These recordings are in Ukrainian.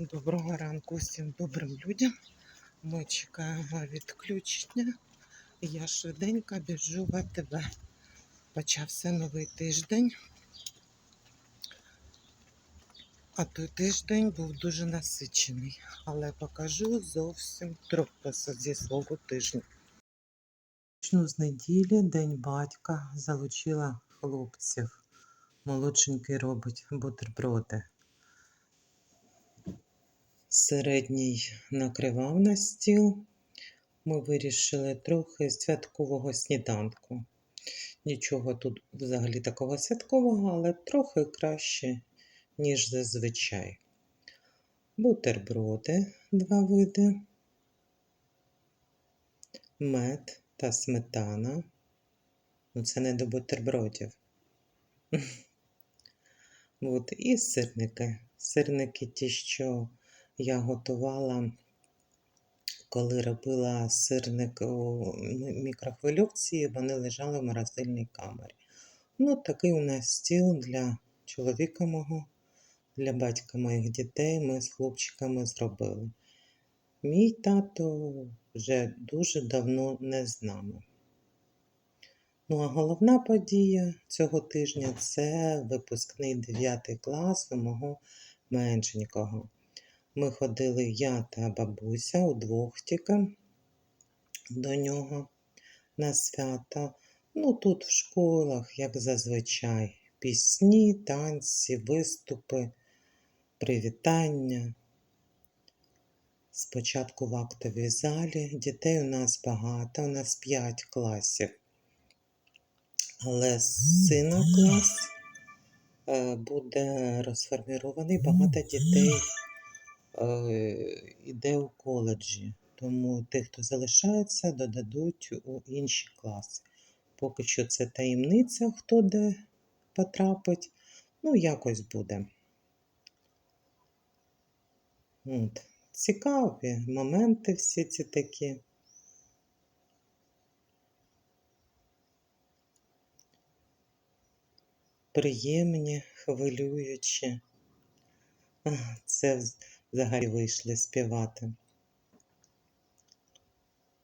Доброго ранку всім добрим людям. Ми чекаємо відключення. Я швиденько біжу в АТБ. Почався новий тиждень. А той тиждень був дуже насичений. Але покажу зовсім трохи зі свого тижня. Почну з неділі, День батька, залучила хлопців. Молодшенький робить бутерброди. Середній накривав на стіл. Ми вирішили трохи святкового сніданку. Нічого тут взагалі такого святкового, але трохи краще, ніж зазвичай. Бутерброди два види, мед та сметана. Ну, це не до бутербродів. От, і сирники. Сирники ті, що я готувала, коли робила сирник у мікрохвильовці, вони лежали в морозильній камері. Ну, такий у нас стіл для чоловіка мого, для батька моїх дітей ми з хлопчиками зробили. Мій тато вже дуже давно не з нами. Ну, а головна подія цього тижня це випускний 9 клас у мого меншенького. Ми ходили я та бабуся удвох тільки до нього на свята. Ну, тут в школах, як зазвичай, пісні, танці, виступи, привітання. Спочатку в актовій залі. Дітей у нас багато, у нас 5 класів. Але сина клас е, буде розформірований, багато дітей е, іде у коледжі. Тому тих, хто залишається, додадуть у інші класи. Поки що це таємниця, хто де потрапить. Ну, якось буде. От. Цікаві моменти всі ці такі. Приємні, хвилюючі. Це взагалі вийшли співати.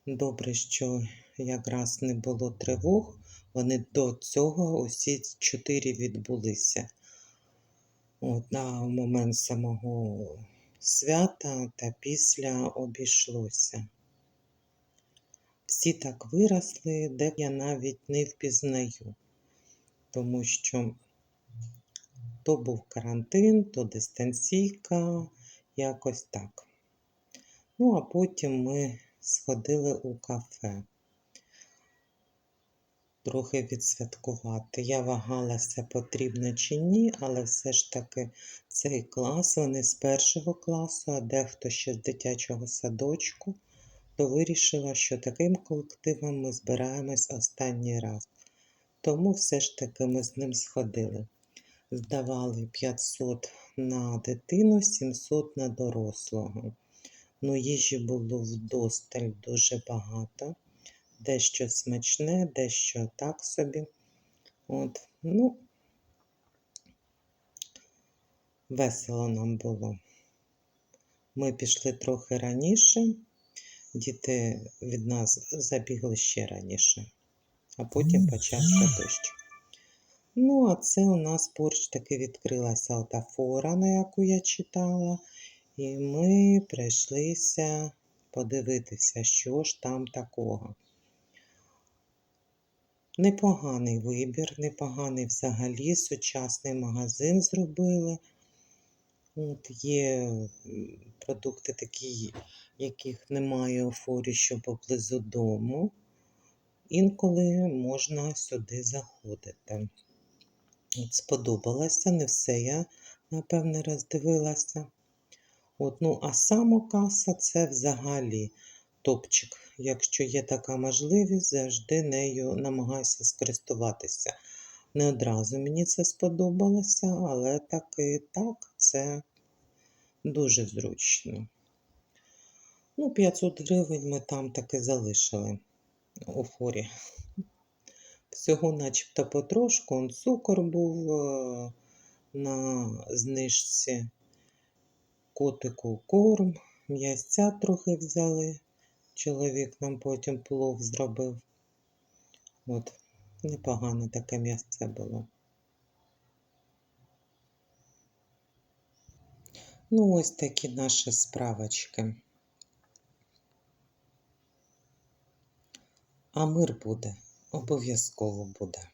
Добре, що якраз не було тривог. Вони до цього усі чотири відбулися. От, на момент самого свята та після обійшлося. Всі так виросли, де я навіть не впізнаю, тому що то був карантин, то дистанційка, якось так. Ну, а потім ми сходили у кафе. Трохи відсвяткувати. Я вагалася, потрібно чи ні, але все ж таки цей клас, вони з першого класу, а дехто ще з дитячого садочку, то вирішила, що таким колективом ми збираємось останній раз. Тому все ж таки ми з ним сходили. Здавали 500 на дитину, 700 на дорослого. Ну, їжі було вдосталь дуже багато. Дещо смачне, дещо так собі. От, ну, весело нам було. Ми пішли трохи раніше, діти від нас забігли ще раніше, а потім почався дощ. Ну, а це у нас поруч таки відкрилася ота фора, на яку я читала, і ми прийшлися подивитися, що ж там такого. Непоганий вибір, непоганий взагалі, сучасний магазин зробили. От Є продукти такі, яких немає у форі, що поблизу дому. Інколи можна сюди заходити. От Сподобалося, не все я, напевне, роздивилася. От, ну, А самокаса це взагалі топчик. Якщо є така можливість, завжди нею намагаюся скористуватися. Не одразу мені це сподобалося, але таки так, це дуже зручно. Ну, 500 гривень ми там таки залишили у форі. Всього начебто потрошку, он цукор був е, на знижці. котику корм, м'ясця трохи взяли. Чоловік нам потім плов зробив. От, непогане таке м'ясце було. Ну, ось такі наші справочки. А мир буде, обов'язково буде.